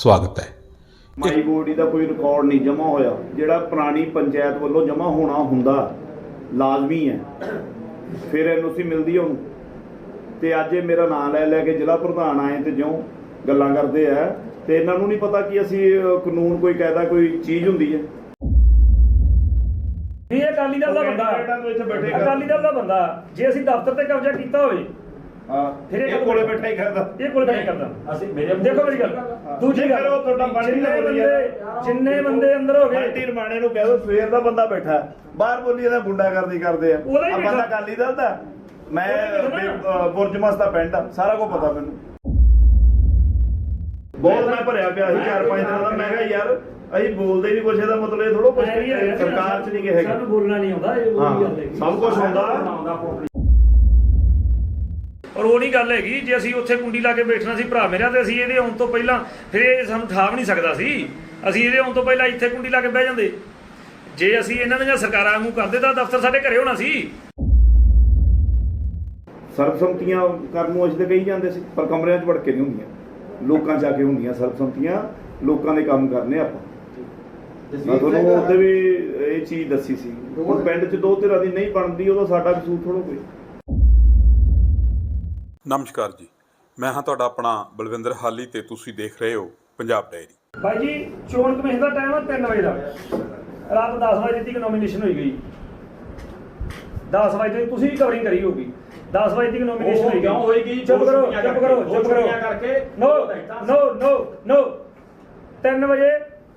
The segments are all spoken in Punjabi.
ਸਵਾਗਤ ਹੈ। ਮਾਈ ਬੋਡੀ ਦਾ ਕੋਈ ਰਿਕਾਰਡ ਨਹੀਂ ਜਮ੍ਹਾਂ ਹੋਇਆ। ਜਿਹੜਾ ਪੁਰਾਣੀ ਪੰਚਾਇਤ ਵੱਲੋਂ ਜਮ੍ਹਾਂ ਹੋਣਾ ਹੁੰਦਾ ਲਾਜ਼ਮੀ ਹੈ। ਫਿਰ ਐਨਓਸੀ ਮਿਲਦੀ ਹੈ ਉਹਨੂੰ। ਤੇ ਅੱਜ ਇਹ ਮੇਰਾ ਨਾਮ ਲੈ ਲੈ ਕੇ ਜ਼ਿਲ੍ਹਾ ਪ੍ਰਧਾਨ ਆਏ ਤੇ ਜਿਉਂ ਗੱਲਾਂ ਕਰਦੇ ਆ। ਤੇ ਇਹਨਾਂ ਨੂੰ ਨਹੀਂ ਪਤਾ ਕਿ ਅਸੀਂ ਅਹ, ਕਾਨੂੰਨ ਕੋਈ ਕਾਇਦਾ ਕੋਈ ਚੀਜ਼ ਹੁੰਦੀ ਹੈ। ਇਹ ਅਕਾਲੀ ਦਲ ਦਾ ਬੰਦਾ। ਕੈਂਡੀਡੇਟਾਂ ਨੂੰ ਇੱਥੇ ਬੈਠੇ ਕਰ- ਅਕਾਲੀ ਦਲ ਦਾ ਬੰਦਾ। ਜੇ ਅਸੀਂ ਦਫ਼ਤਰ ਤੇ ਕਬਜ਼ਾ ਕੀਤਾ ਹੋਵੇ ਹਾਂ। ਫਿਰ ਇਹ ਕੋਲੇ ਬੈਠਾ ਹੀ ਕਰਦਾ। ਇਹ ਕੋਲ ਨਹੀਂ ਕਰਦਾ। ਅਸੀਂ ਮੇਰੇ ਦੇਖੋ ਮੇਰੀ ਗੱਲ। ਦੂਜੀ ਗੱਲ ਕਰੋ, ਤੁਹਾਡਾ ਪਾਣੀ ਦਾ ਬੋਲੀ ਜਿੰਨੇ ਬੰਦੇ ਅੰਦਰ ਹੋ ਗਏ ਮਲਟੀ ਰਮਾਣੇ ਨੂੰ ਕਹਿ ਦੋ ਸਵੇਰ ਦਾ ਬੰਦਾ ਬੈਠਾ। ਹੈ। ਬਾਹਰ ਬੋਲੀ ਇਹਦਾ ਗੁੰਡਾਗਰਦੀ ਕਰਦੇ ਆ। ਉਹਦਾ ਹੀ ਆ ਬੰਦਾ ਬੈਠਾ। ਦਲ ਦਾ। ਮੈਂ ਹੀ ਬੈਠਾ। ਬੇ- ਅਹ ਬੁਰਜਮਸ ਦਾ ਪਿੰਡ ਆ। ਸਾਰਾ ਕੁਝ ਪਤਾ ਮੈਨੂੰ। ਬਹੁਤ ਮੈਂ ਭਰਿਆ ਪਿਆ ਸੀ ਚਾਰ ਪੰਜ ਦਿਨਾਂ ਦਾ। ਮੈਂ ਕਿਹਾ ਯਾਰ ਅਸੀਂ ਬੋਲਦੇ ਹੀ ਨਹੀਂ ਕੁਛ। ਇਹਦਾ ਮਤਲਬ ਇਹ ਥੋੜਾ ਕੁਛ ਹੀ ਹੈ, ਸਰਕਾਰ ਚ ਨਹੀਂ ਕਿ ਹੈਗੇ। ਸਾਨੂੰ ਬੋਲਣਾ ਨਹੀਂ ਆਉਂਦਾ ਇਹ ਹਾਂ ਉਹੀ ਗੱਲ ਹੈ ਸਭ ਕੁਝ ਹੁੰਦਾ ਔਰ ਉਹ ਨਹੀਂ ਗੱਲ ਹੈਗੀ ਜੇ ਅਸੀਂ ਉੱਥੇ ਕੁੰਡੀ ਲਾ ਕੇ ਬੈਠਣਾ ਸੀ ਭਰਾ ਮੇਰਾ ਤੇ ਅਸੀਂ ਇਹਦੇ ਆਉਣ ਤੋਂ ਪਹਿਲਾਂ ਫਿਰ ਇਹ ਸਾਨੂੰ ਠਾ ਵੀ ਨਹੀਂ ਸਕਦਾ ਸੀ। ਅਸੀਂ ਇਹਦੇ ਆਉਣ ਤੋਂ ਪਹਿਲਾਂ ਇੱਥੇ ਕੁੰਡੀ ਲਾ ਕੇ ਬਹਿ ਜਾਂਦੇ। ਜੇ ਅਸੀਂ ਇਹਨਾਂ ਦੀਆਂ ਸਰਕਾਰਾਂ ਵਾਂਗੂ ਕਰਦੇ ਤਾਂ ਦਫ਼ਤਰ ਸਾਡੇ ਘਰੇ ਹੋਣਾ ਸੀ। ਸਰਬਸੰਮਤੀਆਂ ਕਰਨ ਨੂੰ ਅਸੀਂ ਤਾਂ ਕਹੀ ਜਾਂਦੇ ਸੀ ਪਰ ਕਮਰਿਆਂ 'ਚ ਵੜ ਕੇ ਨਹੀਂ ਹੁੰਦੀਆਂ। ਲੋਕਾਂ 'ਚ ਆ ਕੇ ਹੁੰਦੀਆਂ ਸਰਬਸੰਮਤੀਆਂ ਲੋਕਾਂ ਦੇ ਕੰਮ ਕਰਨੇ ਆਪਾਂ। ਮੈਂ ਤੁਹਾਨੂੰ ਉਹਦੇ ਵੀ ਇਹ ਚੀਜ਼ ਦੱਸੀ ਸੀ। ਹੁਣ ਪਿੰਡ 'ਚ ਦੋ ਧਿਰਾਂ ਦੀ ਨਹੀਂ ਬਣਦੀ ਉਹਦਾ ਸਾਡਾ ਕਸੂਰ ਥੋੜਾ ਕੋਈ। ਨਮਸਕਾਰ ਜੀ। ਮੈਂ ਹਾਂ ਤੁਹਾਡਾ ਆਪਣਾ ਬਲਵਿੰਦਰ ਹਾਲੀ ਤੇ ਤੁਸੀਂ ਦੇਖ ਰਹੇ ਹੋ ਪੰਜਾਬ ਡਾਇਰੀ। ਭਾਈ ਜੀ ਚੋਣ ਕਮਿਸ਼ਨ ਦਾ ਟਾਈਮ ਹੈ 3 ਵਜੇ ਦਾ। ਰਾਤ 10 ਵਜੇ ਤੱਕ ਨੋਮੀਨੇਸ਼ਨ ਹੋਈ ਗਈ। 10 ਵਜੇ ਤੱਕ ਤੁਸੀਂ ਵੀ ਕਵਰਿੰਗ ਕਰੀ ਹੋਗੀ 10 ਵਜੇ ਤੱਕ ਨੋਮੀਨੇਸ਼ਨ ਹੋਈ ਕਿਉਂ ਹੋਏਗੀ? ਚੁੱਪ ਕਰੋ ਚੁੱਪ ਕਰੋ ਚੁੱਪ ਕਰੋ। ਕਰਕੇ, ਨੋ ਨੋ ਨੋ ਨੋ 3 ਵਜੇ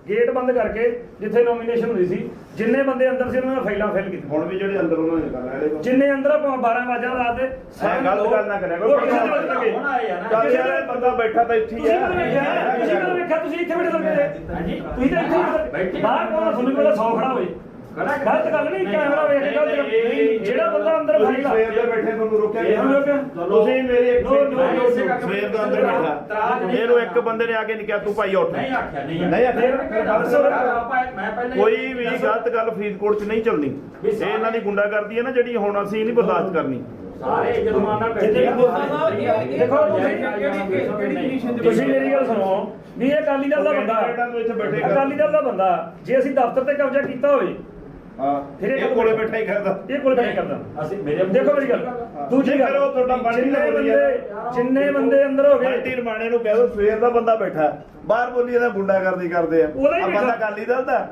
ਗੇਟ ਬੰਦ ਕਰਕੇ ਜਿੱਥੇ ਨੋਮੀਨੇਸ਼ਨ ਹੋਈ ਸੀ ਜਿੰਨੇ ਬੰਦੇ ਅੰਦਰ ਸੀ ਉਹਨਾਂ ਨੇ ਫਾਈਲਾਂ ਫਿਲ ਕੀਤੀਆਂ। ਹੁਣ ਵੀ ਜਿਹੜੇ ਅੰਦਰ ਉਹਨਾਂ ਨੇ ਕਰਨਾ ਇਹਦੇ ਕੋਲ ਜਿੰਨੇ ਅੰਦਰ ਆ ਭਾਵੇਂ 12 ਵਜੇ ਰਾਤ ਦੇ ਗਲਤ ਗੱਲ ਨਾ ਕਰਿਆ ਕਿਸੇ ਦੇ ਲੱਗੇ। ਹੁਣ ਆਏ ਆ ਨਾ। ਇਹ ਬੰਦਾ ਬੈਠਾ ਤਾਂ ਇੱਥੇ ਹੀ ਤੁਸੀਂ ਹੈ ਤੁਸੀਂ ਵੇਖਿਆ ਤੁਸੀਂ ਇੱਥੇ ਬੈਠੇ ਲੱਗੇ ਹਾਂਜੀ। ਤੁਸੀਂ ਤਾਂ ਇੱਥੇ। ਬਾਹਰ ਕੋਲ ਤੁਹਾਨੂੰ ਕੋਲ 100 ਖੜਾ ਹੋਏ। ਗਲਤ ਗੱਲ ਨਹੀਂ ਕੈਮਰਾ ਵੇਖ ਕੇ ਗਲਤ ਨਹੀਂ, ਜਿਹੜਾ ਬੰਦਾ ਅੰਦਰ ਤੁਸੀਂ ਸਵੇਰ ਦੇ ਬੈਠੇ ਤੁਹਾਨੂੰ ਰੋਕਿਆ ਗਿਆ। ਰੋਕਿਆ? ਤੁਸੀਂ ਮੇਰੀ ਇੱਕ ਨੋ, ਨੋ, ਨੋ, ਸਵੇਰ ਦਾ ਅੰਦਰ ਬੈਠਾ। ਇਹਨੂੰ ਇੱਕ ਬੰਦੇ ਨੇ ਆ ਕੇ ਨਹੀਂ ਕਿਹਾ ਤੂੰ ਭਾਈ ਉੱਠ। ਨਹੀਂ ਆਖਿਆ ਨਹੀਂ ਨਹੀਂ ਆਖਿਆ। ਮੈਂ ਪਹਿਲੇ ਕੋਈ ਵੀ ਗਲਤ ਗੱਲ ਫਰੀਦਕੋਟ 'ਚ ਨਹੀਂ ਚੱਲਣੀ। ਇਹ ਇਹਨਾਂ ਦੀ ਗੁੰਡਾਗਰਦੀ ਹੈ ਨਾ ਜਿਹੜੀ ਹੁਣ ਅਸੀਂ ਨਹੀਂ ਬਰਦਾਸ਼ਤ ਕਰਨੀ। ਸਾਰੇ ਜੁਰਮਾਨਾ ਜਿੱਥੇ ਬੈਠੇ ਦੇਖੋ ਤੁਸੀਂ ਮੇਰੀ ਗੱਲ ਸੁਣੋ। ਵੀ ਇਹ ਅਕਾਲੀ ਦਲ ਦਾ ਬੰਦਾ। ਅਕਾਲੀ ਦਲ ਦਾ ਬੰਦਾ। ਜੇ ਅਸੀਂ ਦਫ਼ਤਰ ਤੇ ਕਬਜ਼ਾ ਕੀਤਾ ਹੋਵੇ ਹਾਂ। ਫਿਰ ਇਹ ਇਹ ਕੋਲੇ ਬੈਠਾ ਹੀ ਕਰਦਾ। ਇਹ ਕੋਲ ਨਹੀਂ ਕਰਦਾ। ਅਸੀਂ ਮੇਰੇ ਦੇਖੋ ਮੇਰੀ ਗੱਲ। ਦੂਜੀ ਗੱਲ। ਕਰੋ, ਤੁਹਾਡਾ ਪਾਣੀ ਦਾ ਜਿੰਨੇ ਬੋਲੀ ਬੰਦੇ ਜਿੰਨੇ ਬੰਦੇ ਅੰਦਰ ਹੋ ਮਲਟੀ ਗਏ ਰਮਾਣੇ ਨੂੰ ਕਹਿ ਦੋ ਸਵੇਰ ਦਾ ਬੰਦਾ ਬੈਠਾ। ਹੈ। ਬਾਹਰ ਬੋਲੀ ਇਹਦਾ ਗੁੰਡਾਗਰਦੀ ਕਰਦੇ ਆ। ਉਹਦਾ ਹੀ ਆ ਬੰਦਾ ਬੈਠਾ।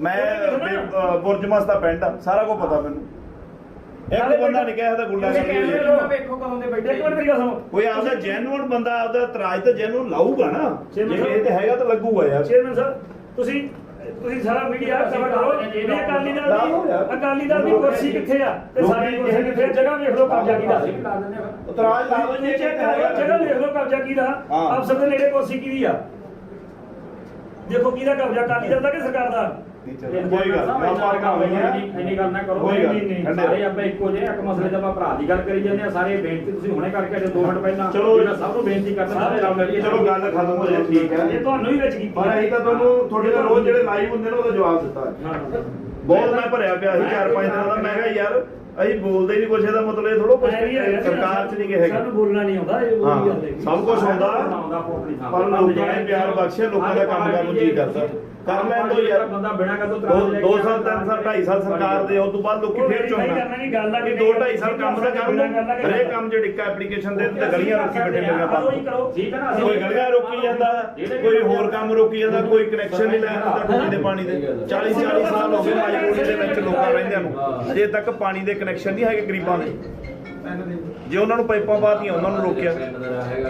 ਮੈਂ ਉਹਦਾ ਹੀ ਬੈਠਾ ਨਾ। ਬੇ- ਅਹ ਬੁਰਜਮਸ ਦਾ ਪਿੰਡ ਆ। ਸਾਰਾ ਕੁਝ ਪਤਾ ਮੈਨੂੰ। ਇੱਕ ਬੰਦਾ ਨਹੀਂ ਕਿਹਾ ਤਾਂ ਗੁੰਡਾਗਰਦੀ ਹੋਈ ਹੈ। ਵੇਖੋ ਕਦੋਂ ਦੇ ਬੈਠੇ ਇੱਕ ਮਿੰਟ ਮੇਰੀ ਗੱਲ ਸੁਣੋ। ਕੋਈ ਆਪਦਾ ਜੈਨੂਅਨ ਬੰਦਾ ਆਪਦਾ ਇਤਰਾਜ਼ ਤਾਂ ਜੈਨੂਅਨ ਲਾਊਗਾ ਨਾ। ਜੇ ਜੇ ਇਹ ਤੇ ਹੈਗਾ ਤਾਂ ਲੱਗੂਗਾ ਯਾਰ। ਚੇਅਰਮੈਨ ਸਾਹਿਬ ਤੁਸੀਂ ਤੁਸੀਂ ਸਾਰਾ ਮੀਡੀਆ ਕਵਰ ਕਰੋ। ਵੀ ਅਕਾਲੀ ਦਲ ਲਾਓ ਦੀ। ਅਕਾਲੀ ਦਲ ਦੀ ਕੁਰਸੀ ਕਿੱਥੇ ਆ? ਤੇ ਸਾਡੀ ਕੁਰਸੀ ਕਿੱਥੇ? ਜਗ੍ਹਾ ਵੇਖ ਲਓ ਕਬਜ਼ਾ ਕਿਹਦਾ ਇਤਰਾਜ਼ ਲਾ ਦੋ ਤੁਸੀਂ ਚੈੱਕ ਕਰੋ ਜਗ੍ਹਾ ਵੇਖ ਲਓ ਕਬਜ਼ਾ ਕਿਹਦਾ ਹਾਂ। ਅਫਸਰ ਦੇ ਨੇੜੇ ਕੁਰਸੀ ਕਿਹਦੀ ਆ? ਦੇਖੋ ਕਿਹਦਾ ਕਬਜ਼ਾ ਅਕਾਲੀ ਦਲ ਦਾ ਕਿ ਸਰਕਾਰ ਦਾ? ਕੋਈ ਗੱਲ ਨਹੀਂ। ਆਪਾਂ ਕੰਮ ਹੋਈਆਂ ਇੰਨੀ ਗੱਲ ਨਾ ਕਰੋ। ਕੋਈ ਗੱਲ ਨਹੀਂ, ਨਹੀਂ, ਸਾਰੇ ਆਪਾਂ ਇੱਕੋ ਜਿਹੇ ਇੱਕ ਮਸਲੇ ਦਾ ਆਪਾਂ ਭਰਾ ਦੀ ਗੱਲ ਕਰੀ ਜਾਂਦੇ ਆ। ਸਾਰੇ ਬੇਨਤੀ ਤੁਸੀਂ ਹੁਣੇ ਕਰਕੇ ਹਟੇ 2 ਮਿੰਟ ਪਹਿਲਾਂ। ਚਲੋ। ਜਿਹੜਾ ਸਭ ਨੂੰ ਬੇਨਤੀ ਕਰਦੇ ਸਾਰੇ ਰਲ ਮਿਲੀਏ ਚਲੋ ਗੱਲ ਖਤਮ ਹੋ ਜਾਏ ਠੀਕ ਹੈ। ਇਹ ਤੁਹਾਨੂੰ ਹੀ ਵਿੱਚ ਕੀਤੀ ਪਰ ਅਸੀਂ ਤਾਂ ਤੁਹਾਨੂੰ ਤੁਹਾਡੇ ਨਾਲ ਰੋਜ਼ ਜਿਹੜੇ ਲਾਈਵ ਹੁੰਦੇ ਨੇ ਉਹਦਾ ਜਵਾਬ ਦਿੱਤਾ। ਹਾਂ। ਬਹੁਤ ਮੈਂ ਭਰਿਆ ਪਿਆ ਸੀ ਚਾਰ ਪੰਜ ਦਿਨਾਂ ਦਾ। ਮੈਂ ਕਿਹਾ ਯਾਰ ਅਸੀਂ ਬੋਲਦੇ ਨਹੀਂ ਕੁਛ ਇਹਦਾ ਮਤਲਬ ਇਹ ਥੋੜਾ ਕੁਛ ਸਰਕਾਰ 'ਚ ਨਹੀਂ ਕਿ ਹੈਗੇ। ਸਾਨੂੰ ਬੋਲਣਾ ਨਹੀਂ ਆਉਂਦਾ ਇਹ ਹਾਂ ਉਹੀ ਗੱਲ ਹੈ ਸਭ ਕੁਝ ਥਾਂ ਪਰ ਲੋਕਾਂ ਨੇ ਪਿਆਰ ਬਖਸ਼ਿਆ ਲੋਕਾਂ ਦਾ ਕੰਮ ਕਰਨ ਨੂੰ ਜੀ ਕਰਦਾ। ਕਰ ਲੈਣ ਦੋ ਯਾਰ। ਬੰਦਾ ਬਿਨਾਂ ਕਦੋਂ ਦੋ ਦੋ ਸਾਲ ਤਿੰਨ ਸਾਲ ਢਾਈ ਸਾਲ ਸਰਕਾਰ ਦੇ ਉਸ ਤੋਂ ਬਾਅਦ ਲੋਕੀ ਫੇਰ ਕੀ ਗੱਲ ਆ ਕਿ ਦੋ ਢਾਈ ਸਾਲ ਕੰਮ ਤਾਂ ਕਰਨ ਹਰੇਕ ਕੰਮ ਜੇ ਡਿੱਕਾ ਐਪਲੀਕੇਸ਼ਨ ਦੇ ਤੇ ਗਲੀਆਂ ਰੋਕੀ ਬੈਠੇ ਆਪਾਂ ਕਰੋ। ਠੀਕ ਹੈ ਨਾ ਅਸੀਂ ਕੋਈ ਗਲੀਆਂ ਰੋਕੀ ਜਾਂਦਾ ਕੋਈ ਹੋਰ ਕੰਮ ਰੋਕੀ ਜਾਂਦਾ ਕੋਈ ਕਨੈਕਸ਼ਨ ਨਹੀਂ ਲੈ ਆਉਂਦਾ ਟੂਟੀ ਦੇ ਪਾਣੀ ਦੇ। 40 40 ਸਾਲ ਹੋ ਗਏ ਮਾਜਪੁਰੀ ਦੇ ਵਿੱਚ ਲੋਕਾਂ ਰਹਿੰਦਿਆਂ ਨੂੰ। ਅਜੇ ਤੱਕ ਪਾਣੀ ਦੇ ਕਨੈਕਸ਼ਨ ਨਹੀਂ ਹੈਗੇ ਗਰੀਬਾਂ ਦੇ। ਜੇ ਉਹਨਾਂ ਨੂੰ ਪਾਈਪਾਂ ਪਾਤੀਆਂ ਉਹਨਾਂ ਨੂੰ ਰੋਕਿਆ।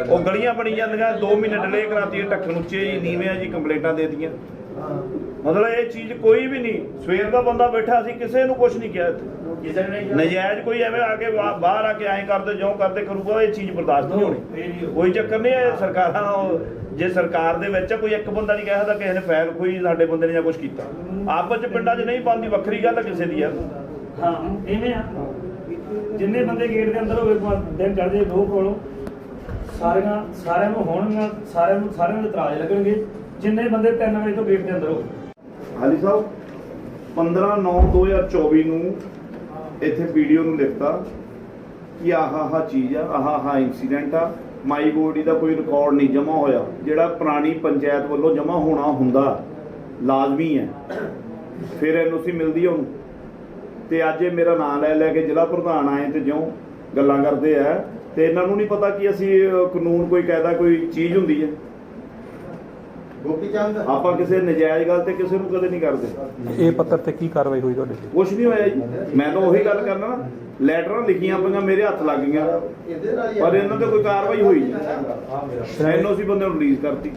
ਉਹ ਗਲੀਆਂ ਬਣੀ ਜਾਂਦੀਆਂ 2 ਮਹੀਨੇ ਡਿਲੇ ਕਰਾਤੀ ਢੱਕਣ ਉੱਚੇ ਜੀ ਨੀਵੇਂ ਆ ਜੀ ਕੰਪਲੇਂਟਾਂ ਦੇ ਦਿੱਤੀਆਂ। ਮਤਲਬ ਇਹ ਚੀਜ਼ ਕੋਈ ਵੀ ਨਹੀਂ ਸਵੇਰ ਦਾ ਬੰਦਾ ਬੈਠਾ ਸੀ ਕਿਸੇ ਨੂੰ ਕੁਝ ਨਹੀਂ ਕਿਹਾ ਨਜਾਇਜ਼ ਕੋਈ ਐਵੇਂ ਆ ਕੇ ਬਾਹਰ ਆ ਕੇ ਐਂ ਕਰਦੇ ਜਿਉਂ ਕਰਦੇ ਕਰੂਗਾ ਇਹ ਚੀਜ਼ ਬਰਦਾਸ਼ਤ ਨਹੀਂ ਹੋਣੀ। ਕੋਈ ਚੱਕਰ ਨਹੀਂ ਹੈ ਸਰਕਾਰਾਂ ਜੇ ਸਰਕਾਰ ਦੇ ਵਿੱਚ ਆ, ਕੋਈ ਇੱਕ ਬੰਦਾ ਨਹੀਂ ਕਹਿਦਾ ਕਿਸੇ ਨੇ ਫੈਲ ਕੋਈ ਸਾਡੇ ਬੰਦੇ ਨੇ ਜਾਂ ਕੁਝ ਕੀਤਾ। ਆਪਸ ਚ ਪਿੰਡਾਂ 'ਚ ਨਹੀਂ ਪਾਉਂਦੀ ਵੱਖਰੀ ਗੱਲ ਆ ਕਿਸੇ ਦੀ ਯਾਰ। ਹਾਂ ਇਵੇਂ ਆ। ਜਿੰਨੇ ਬੰਦੇ ਗੇਟ ਦੇ ਅੰਦਰ ਹੋਵੇ ਭਾਵੇਂ ਦਿਨ ਚੜ੍ਹਦੇ ਦੋ ਕੋਲੋਂ। ਸਾਰਿਆਂ ਸਾਰਿਆਂ ਨੂੰ ਹੋਣਗੀਆਂ ਸਾਰਿਆਂ ਨੂੰ ਸਾਰਿਆਂ ਨੂੰ ਇਤਰਾਜ਼ ਲੱਗਣਗੇ। ਜਿੰਨੇ ਬੰਦੇ 3 ਵਜੇ ਤੋਂ ਗੇਟ ਦੇ ਅੰਦਰ ਹੋ ਹਾਲੀ ਸਾਹਿਬ 15 9 2024 ਨੂੰ ਇੱਥੇ ਵੀਡੀਓ ਨੂੰ ਲਿਖਤਾ ਕਿ ਆਹ ਆਹ ਚੀਜ਼ ਆ, ਆਹ ਆਹ ਇਨਸੀਡੈਂਟ ਆ। ਮਾਈ ਗੋਡੀ ਦਾ ਕੋਈ ਰਿਕਾਰਡ ਨਹੀਂ ਜਮਾ ਹੋਇਆ, ਜਿਹੜਾ ਪੁਰਾਣੀ ਪੰਚਾਇਤ ਵੱਲੋਂ ਜਮਾ ਹੋਣਾ ਹੁੰਦਾ, ਲਾਜ਼ਮੀ ਹੈ। ਫਿਰ ਐਨਓਸੀ ਮਿਲਦੀ ਹੈ ਉਹਨੂੰ। ਤੇ ਅੱਜ ਇਹ ਮੇਰਾ ਨਾਮ ਲੈ ਲੈ ਕੇ ਜ਼ਿਲ੍ਹਾ ਪ੍ਰਧਾਨ ਆਏ ਤੇ ਜਿਉਂ ਗੱਲਾਂ ਕਰਦੇ ਆ ਤੇ ਇਹਨਾਂ ਨੂੰ ਨਹੀਂ ਪਤਾ ਕਿ ਅਸੀਂ ਕਾਨੂੰਨ ਕੋਈ ਕਾਇਦਾ ਕੋਈ ਚੀਜ਼ ਹੁੰਦੀ ਹੈ। ਗੋਪੀ ਚੰਦ। ਆਪਾਂ ਕਿਸੇ ਨਜਾਇਜ਼ ਗੱਲ ਤੇ ਕਿਸੇ ਨੂੰ ਕਦੇ ਨਹੀਂ ਕਰਦੇ। ਇਹ ਪੱਤਰ ਤੇ ਕੀ ਕਾਰਵਾਈ ਹੋਈ ਤੁਹਾਡੇ ਤੇ? ਕੁਝ ਨਹੀਂ ਹੋਇਆ ਜੀ। ਮੈਂ ਤਾਂ ਉਹੀ ਗੱਲ ਕਰਨਾ ਨਾ ਲੈਟਰਾਂ ਲਿਖੀਆਂ ਪਈਆਂ ਮੇਰੇ ਹੱਥ ਲੱਗ ਗਈਆਂ। ਇਹਦੇ ਨਾਲ ਹੀ ਪਰ ਇਹਨਾਂ ਤੇ ਕੋਈ ਕਾਰਵਾਈ ਹੋਈ ਨਹੀਂ ਐਨਓਸੀ ਬੰਦੇ ਨੂੰ ਰਿਲੀਜ਼ ਕਰਤੀ।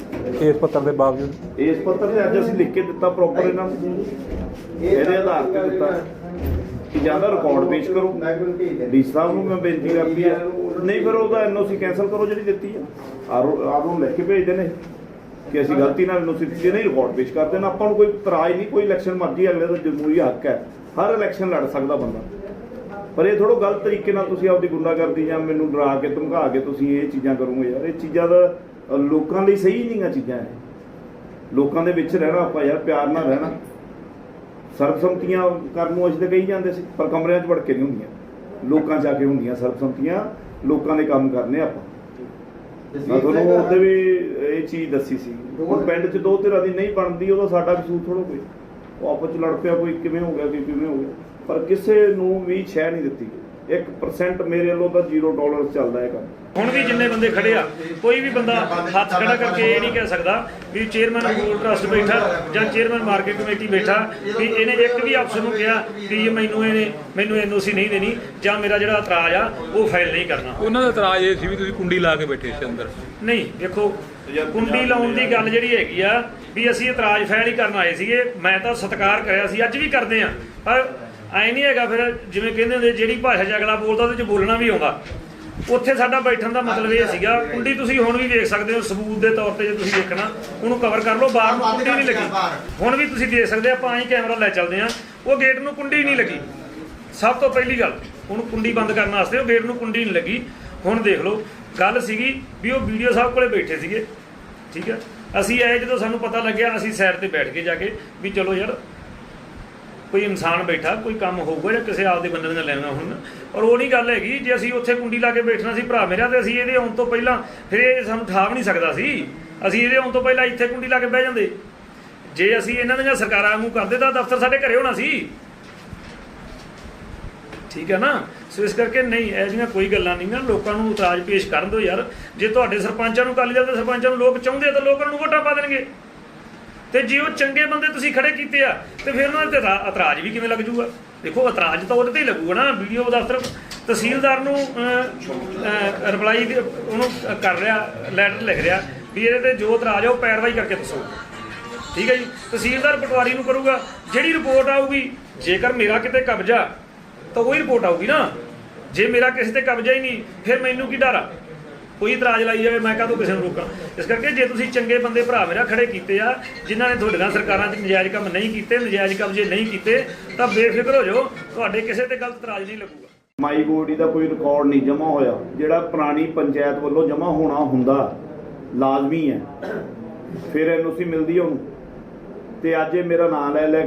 ਇਸ ਪੱਤਰ ਦੇ ਬਾਵਜੂਦ? ਇਸ ਪੱਤਰ ਤੇ ਅੱਜ ਅਸੀਂ ਲਿਖ ਕੇ ਦਿੱਤਾ ਪ੍ਰੋਪਰ ਇਹਨਾਂ ਨੂੰ। ਇਹਦੇ ਆਧਾਰ ਤੇ ਦਿੱਤਾ। ਕਿ ਜ਼ਿਆਦਾ ਰਿਕਾਰਡ ਪੇਸ਼ ਕਰੋ। ਮੈਂ ਕੋਈ ਡੀ ਸਾਹਿਬ ਨੂੰ ਮੈਂ ਬੇਨਤੀ ਕਰਦੀ ਆ ਨਹੀਂ ਫਿਰ ਉਹਦਾ ਐਨਓਸੀ ਕੈਨਸਲ ਕਰੋ ਜਿਹੜੀ ਦਿੱਤੀ ਆ। ਆਰੋ ਨੂੰ ਲੈ ਕੇ ਭੇਜਦੇ ਨੇ ਕਿ ਅਸੀਂ ਗਲਤੀ ਨਾਲ ਐਨਓਸੀ ਦਿੱਤੀ ਨਹੀਂ ਰਿਕਾਰਡ ਪੇਸ਼ ਕਰਦੇ ਨੇ ਆਪਾਂ ਨੂੰ ਕੋਈ ਇਤਰਾਜ਼ ਨਹੀਂ, ਕੋਈ ਇਲੈਕਸ਼ਨ ਮਰਜ਼ੀ, ਅਗਲੇ ਦਾ ਜਮਹੂਰੀ ਹੱਕ ਹੈ। ਹਰ ਇਲੈਕਸ਼ਨ ਲੜ ਸਕਦਾ ਬੰਦਾ। ਪਰ ਇਹ ਥੋੜੋ ਗਲਤ ਤਰੀਕੇ ਨਾਲ ਤੁਸੀਂ ਆਪਦੀ ਗੁੰਡਾਗਰਦੀ ਜਾਂ ਮੈਨੂੰ ਡਰਾ ਕੇ, ਧਮਕਾ ਕੇ ਤੁਸੀਂ ਇਹ ਚੀਜ਼ਾਂ ਕਰੋਗੇ ਯਾਰ। ਇਹ ਚੀਜ਼ਾਂ ਦਾ ਲੋਕਾਂ ਲਈ ਸਹੀ ਨਹੀਂਗਾ ਚੀਜ਼ਾਂ ਇਹ। ਲੋਕਾਂ ਦੇ ਵਿੱਚ ਰਹਿਣਾ ਆਪਾਂ ਯਾਰ, ਪਿਆਰ ਨਾਲ ਰਹਿਣਾ। ਸਰਬਸੰਮਤੀਆਂ ਕਰਨ ਨੂੰ ਤਾਂ ਕਹੀ ਜਾਂਦੇ ਸੀ ਪਰ ਕਮਰਿਆਂ 'ਚ ਵੜ ਕੇ ਨਹੀਂ ਹੁੰਦੀਆਂ। ਲੋਕਾਂ 'ਚ ਆ ਕੇ ਹੁੰਦੀਆਂ ਸਰਬਸੰਮਤੀਆਂ ਲੋਕਾਂ ਦੇ ਕੰਮ ਕਰਨੇ ਆਪਾਂ। ਮੈਂ ਤੁਹਾਨੂੰ ਉਹਦੇ ਵੀ ਇਹ ਚੀਜ਼ ਦੱਸੀ ਸੀ। ਹੁਣ ਪਿੰਡ 'ਚ ਦੋ ਧਿਰਾਂ ਦੀ ਨਹੀਂ ਬਣਦੀ ਉਹਦਾ ਸਾਡਾ ਕਸੂਰ ਥੋੜੋ ਕੋਈ। ਉਹ ਆਪਸ 'ਚ ਲੜ ਪਿਆ ਕੋਈ ਕਿਵੇਂ ਹੋ ਗਿਆ ਕੋਈ ਕਿਵੇਂ ਹੋ ਗਿਆ। ਪਰ ਕਿਸੇ ਨੂੰ ਵੀ ਛੈ ਨਹੀਂ ਦਿੱਤੀ 1% ਮੇਰੇ ਵੱਲੋਂ ਤਾਂ 0 ਡਾਲਰ ਚੱਲਦਾ ਹੈ ਕੰਮ ਹੁਣ ਵੀ ਜਿੰਨੇ ਬੰਦੇ ਖੜੇ ਆ ਕੋਈ ਵੀ ਬੰਦਾ ਹੱਥ ਖੜਾ ਕਰਕੇ ਇਹ ਨਹੀਂ ਕਹਿ ਸਕਦਾ ਵੀ ਚੇਅਰਮੈਨ ਗੋਲ ਟਰਸਟ ਬੈਠਾ ਜਾਂ ਚੇਅਰਮੈਨ ਮਾਰਕੀਟ ਕਮੇਟੀ ਬੈਠਾ ਵੀ ਇਹਨੇ ਇੱਕ ਵੀ ਅਫਸਰ ਨੂੰ ਕਿਹਾ ਵੀ ਇਹ ਮੈਨੂੰ ਇਹਨੇ ਮੈਨੂੰ ਐਨਓਸੀ ਨਹੀਂ ਦੇਣੀ ਜਾਂ ਮੇਰਾ ਜਿਹੜਾ ਇਤਰਾਜ਼ ਆ ਉਹ ਫਾਈਲ ਨਹੀਂ ਕਰਨਾ। ਉਹਨਾਂ ਦਾ ਇਤਰਾਜ਼ ਇਹ ਸੀ ਵੀ ਤੁਸੀਂ ਕੁੰਡੀ ਲਾ ਕੇ ਬੈਠੇ ਸੀ ਅੰਦਰ। ਨਹੀਂ ਦੇਖੋ ਕੁੰਡੀ ਲਾਉਣ ਦੀ ਗੱਲ ਜਿਹੜੀ ਹੈਗੀ ਆ ਵੀ ਅਸੀਂ ਇਤਰਾਜ਼ ਫਾਈਲ ਹੀ ਕਰਨ ਆਏ ਸੀਗੇ ਮੈਂ ਤਾਂ ਸਤਿਕਾਰ ਕਰਿਆ ਸੀ ਅੱਜ ਵੀ ਕਰਦੇ ਆ। ਪਰ ਐ ਨਹੀਂ ਹੈਗਾ ਫਿਰ ਜਿਵੇਂ ਕਹਿੰਦੇ ਹੁੰਦੇ, ਜਿਹੜੀ ਭਾਸ਼ਾ 'ਚ ਅਗਲਾ ਬੋਲਦਾ, ਉਹਦੇ 'ਚ ਬੋਲਣਾ ਵੀ ਆਉਂਦਾ। ਉੱਥੇ ਸਾਡਾ ਬੈਠਣ ਦਾ ਮਤਲਬ ਇਹ ਸੀਗਾ, ਕੁੰਡੀ ਤੁਸੀਂ ਹੁਣ ਵੀ ਵੇਖ ਸਕਦੇ ਹੋ, ਸਬੂਤ ਦੇ ਤੌਰ ਤੇ ਜੇ ਤੁਸੀਂ ਦੇਖਣਾ, ਉਹਨੂੰ ਕਵਰ ਕਰ ਲਓ, ਬਾਹਰ ਨੂੰ ਕੁੰਡੀ ਨਹੀਂ ਲੱਗੀ। ਹੁਣ ਵੀ ਤੁਸੀਂ ਦੇਖ ਸਕਦੇ ਆਪਾਂ ਐਂ ਕੈਮਰਾ ਲੈ ਚੱਲਦੇ ਆ, ਉਹ ਗੇਟ ਨੂੰ ਕੁੰਡੀ ਨਹੀਂ ਲੱਗੀ। ਸਭ ਤੋਂ ਪਹਿਲੀ ਗੱਲ ਉਹਨੂੰ ਕੁੰਡੀ ਬੰਦ ਕਰਨ ਵਾਸਤੇ ਉਹ ਗੇਟ ਨੂੰ ਕੁੰਡੀ ਨਹੀਂ ਲੱਗੀ। ਹੁਣ ਦੇਖ ਲਓ, ਗੱਲ ਸੀਗੀ ਵੀ ਉਹ ਵੀਡੀਓ ਸਾਹਿਬ ਕੋਲੇ ਬੈਠੇ ਸੀਗੇ। ਠੀਕ ਹੈ ਅਸੀਂ ਆਏ ਜਦੋਂ ਸਾਨੂੰ ਪਤਾ ਲੱਗਿਆ, ਅਸੀਂ ਸਾਈਡ ਤੇ ਬੈਠ ਕੇ ਜਾ ਕੇ ਵੀ ਚਲੋ ਯਾਰ ਕੋਈ ਇਨਸਾਨ ਬੈਠਾ, ਕੋਈ ਕੰਮ ਹੋਊਗਾ ਜਾਂ ਕਿਸੇ ਆਪਦੇ ਬੰਦੇ ਦੀਆਂ ਲੈਣਾ ਹੁਣ ਔਰ ਉਹ ਨਹੀਂ ਗੱਲ ਹੈਗੀ, ਜੇ ਅਸੀਂ ਉੱਥੇ ਕੁੰਡੀ ਲਾ ਕੇ ਬੈਠਣਾ ਸੀ, ਭਰਾ ਮੇਰਾ, ਤੇ ਅਸੀਂ ਇਹਦੇ ਆਉਣ ਤੋਂ ਪਹਿਲਾਂ ਫਿਰ ਇਹ ਸਾਨੂੰ ਠਾਵ ਨਹੀਂ ਸਕਦਾ ਸੀ। ਅਸੀਂ ਇਹਦੇ ਆਉਣ ਤੋਂ ਪਹਿਲਾਂ ਇੱਥੇ ਕੁੰਡੀ ਲਾ ਕੇ ਬਹਿ ਜਾਂਦੇ। ਜੇ ਅਸੀਂ ਇਹਨਾਂ ਦੀਆਂ ਸਰਕਾਰਾਂ ਵਾਂਗੂ ਕਰਦੇ ਤਾਂ ਦਫ਼ਤਰ ਸਾਡੇ ਘਰੇ ਹੋਣਾ ਸੀ। ਠੀਕ ਹੈ ਨਾ? ਸੋ ਇਸ ਕਰਕੇ ਨਹੀਂ, ਇਹ ਜਿਹੀਆਂ ਕੋਈ ਗੱਲਾਂ ਨਹੀਂ ਨਾ, ਲੋਕਾਂ ਨੂੰ ਇਤਰਾਜ਼ ਪੇਸ਼ ਕਰਨ ਦਿਓ ਯਾਰ। ਜੇ ਤੁਹਾਡੇ ਸਰਪੰਚਾਂ ਨੂੰ ਅਕਾਲੀ ਦਲ ਦੇ ਸਰਪੰਚਾਂ ਨੂੰ ਲੋਕ ਚਾਹੁੰਦੇ ਆ ਤਾਂ ਲੋਕਾਂ ਨੂੰ ਵੋਟਾਂ ਪਾ ਦੇਣਗੇ। ਤੇ ਜੇ ਉਹ ਚੰਗੇ ਬੰਦੇ ਤੁਸੀਂ ਖੜੇ ਕੀਤੇ ਆ, ਤੇ ਫਿਰ ਉਹਨਾਂ ਤੇ ਇਤਰਾਜ਼ ਵੀ ਕਿਵੇਂ ਲੱਗ ਜੂਗਾ? ਦੇਖੋ, ਇਤਰਾਜ਼ ਤਾਂ ਉਹਦੇ ਤੇ ਹੀ ਲੱਗੂਗਾ ਨਾ, ਵੀਡੀਓ ਦਫ਼ਤਰ ਤਹਿਸੀਲਦਾਰ ਨੂੰ ਰਿਪਲਾਈ ਉਹਨੂੰ ਕਰ ਰਿਹਾ ਲੈਟਰ ਲਿਖ ਰਿਹਾ ਵੀ ਇਹਦੇ ਤੇ ਜੋ ਇਤਰਾਜ਼ ਆ, ਉਹ ਪੈਰਵਾਈ ਕਰਕੇ ਦੱਸੋ। ਠੀਕ ਹੈ ਜੀ? ਤਹਿਸੀਲਦਾਰ ਪਟਵਾਰੀ ਨੂੰ ਕਰੂਗਾ, ਜਿਹੜੀ ਰਿਪੋਰਟ ਆਊਗੀ, ਜੇਕਰ ਮੇਰਾ ਕਿਤੇ ਕਬਜ਼ਾ, ਤਾਂ ਉਹੀ ਰਿਪੋਰਟ ਆਊਗੀ ਨਾ। ਜੇ ਮੇਰਾ ਕਿਸੇ ਤੇ ਕਬਜ਼ਾ ਹੀ ਨਹੀਂ, ਫਿਰ ਮੈਨੂੰ ਕੀ ਡਰ ਆ? ਕੋਈ ਇਤਰਾਜ਼ ਲਾਈ ਜਾਵੇ, ਮੈਂ ਕਾਹਤੋਂ ਕਿਸੇ ਨੂੰ ਰੋਕਾਂ? ਇਸ ਕਰਕੇ ਜੇ ਤੁਸੀਂ ਚੰਗੇ ਬੰਦੇ ਭਰਾ ਮੇਰਾ ਖੜੇ ਕੀਤੇ ਆ, ਜਿਨ੍ਹਾਂ ਨੇ ਤੁਹਾਡੀਆਂ ਸਰਕਾਰਾਂ 'ਚ ਨਜਾਇਜ਼ ਕੰਮ ਨਹੀਂ ਕੀਤੇ, ਨਜਾਇਜ਼ ਕਬਜ਼ੇ ਨਹੀਂ ਕੀਤੇ, ਤਾਂ ਬੇਫਿਕਰ ਹੋ ਜਾਓ, ਤੁਹਾਡੇ ਕਿਸੇ ਤੇ ਗਲਤ ਇਤਰਾਜ਼ ਨਹੀਂ ਲੱਗੂਗਾ। ਮਾਈ ਗੋਡੀ ਦਾ ਕੋਈ ਰਿਕਾਰਡ ਨਹੀਂ ਜਮ੍ਹਾਂ ਹੋਇਆ। ਜਿਹੜਾ ਪੁਰਾਣੀ ਪੰਚਾਇਤ ਵੱਲੋਂ ਜਮ੍ਹਾਂ ਹੋਣਾ ਹੁੰਦਾ, ਲਾਜ਼ਮੀ ਹੈ। ਫਿਰ ਐਨਓਸੀ ਮਿਲਦੀ ਹੈ ਉਹਨੂੰ। ਤੇ ਅੱਜ ਇਹ ਮੇਰਾ ਨਾਮ ਲੈ ਲੈ